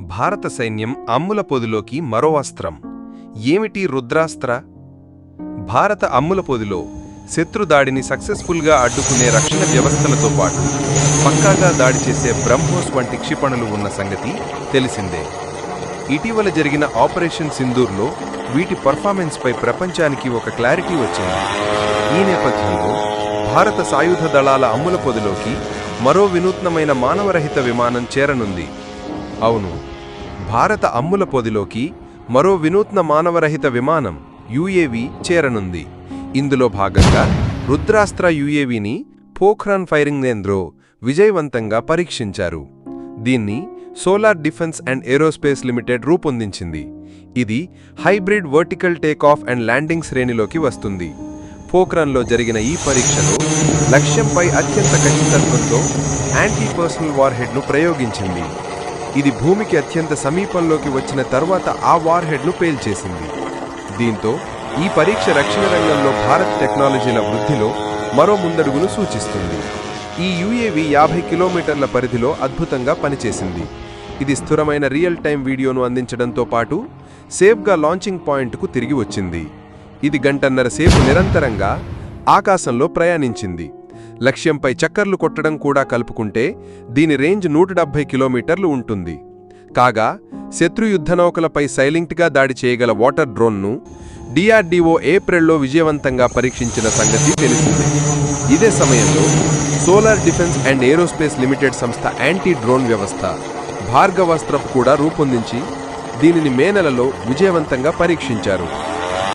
భారత సైన్యం అమ్ముల పొదిలోకి మరో అస్త్రం. ఏమిటి రుద్రాస్త్ర? భారత అమ్ముల పొదిలో శత్రు దాడిని సక్సెస్ఫుల్గా అడ్డుకునే రక్షణ వ్యవస్థలతో పాటు పక్కాగా దాడి చేసే బ్రహ్మోస్ వంటి క్షిపణులు ఉన్న సంగతి తెలిసిందే. ఇటీవల జరిగిన ఆపరేషన్ సింధూర్లో వీటి పర్ఫార్మెన్స్పై ప్రపంచానికి ఒక క్లారిటీ వచ్చింది. ఈ నేపథ్యంలో భారత సాయుధ దళాల అమ్ముల పొదిలోకి మరో వినూత్నమైన మానవరహిత విమానం చేరనుంది. అవును. భారత అమ్ముల పొదిలోకి మరో వినూత్న మానవరహిత విమానం యుఏవి చేరనుంది. ఇందులో భాగంగా రుద్రాస్త్ర యుఏవిని పోఖ్రాన్ ఫైరింగ్ నేంద్రో విజయవంతంగా పరీక్షించారు. దీన్ని solar defence and aerospace limited రూపొందించింది. ఇది hybrid vertical takeoff and landing శ్రేణిలోకి వస్తుంది. పోఖ్రాన్లో జరిగిన ఈ పరీక్షలో లక్ష్యంపై అత్యంత ఖచ్చితత్వంతో యాంటీ పర్సనల్ వార్హెడ్ను ప్రయోగించింది. ఇది భూమికి అత్యంత సమీపంలోకి వచ్చిన తర్వాత ఆ వార్హెడ్ను పేల్చేసింది. దీంతో ఈ పరీక్ష రక్షణ రంగంలో భారత్ టెక్నాలజీల వృద్ధిలో మరో ముందడుగును సూచిస్తుంది. ఈ యుఏవి యాభై కిలోమీటర్ల పరిధిలో అద్భుతంగా పనిచేసింది. ఇది స్థిరమైన రియల్ టైం వీడియోను అందించడంతో పాటు సేఫ్గా లాంచింగ్ పాయింట్కు తిరిగి వచ్చింది. ఇది గంటన్నర సేపు నిరంతరంగా ఆకాశంలో ప్రయాణించింది. లక్ష్యంపై చక్కర్లు కొట్టడం కూడా కలుపుకుంటే దీని రేంజ్ నూట డెబ్బై కిలోమీటర్లు ఉంటుంది. కాగా శత్రు యుద్ధనౌకలపై సైలెంట్గా దాడి చేయగల వాటర్ డ్రోన్ను డిఆర్డీఓ ఏప్రిల్లో విజయవంతంగా పరీక్షించిన సంగతి తెలిసింది. ఇదే సమయంలో solar defence and aerospace limited సంస్థ యాంటీ డ్రోన్ వ్యవస్థ భార్గవాస్త్రపు కూడా రూపొందించి దీనిని మే నెలలో విజయవంతంగా పరీక్షించారు.